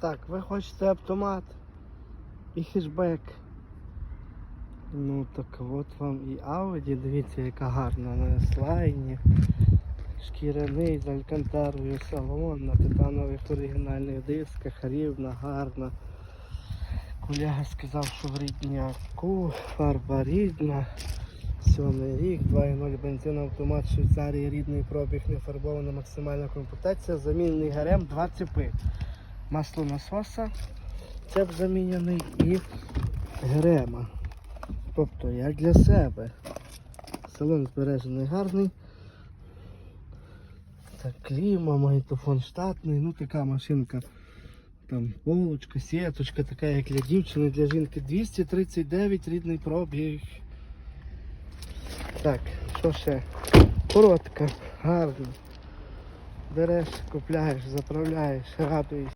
Так, ви хочете автомат і хешбек. Ну так от вам і Audi, дивіться, яка гарна на слайні. Шкіряний з алькантарою салон на титанових оригінальних дисках, рівна, гарна. Колега сказав, що в рідняку, фарба рідна. Сьомий рік, 2.0 бензин, автомат Швейцарії, рідний пробіг, не фарбована максимальна комплектація, замінений гарем, два цепи. Масло насоса, цеп заміняний і грема. Тобто як для себе. Салон збережений гарний. Так, кліма, магнітофон штатний, ну така машинка. Там полочка, сіточка, така як для дівчини, для жінки. 239 рідний пробіг. Так, що ще? Коротка, гарна. Береш, купляєш, заправляєш, радуєш.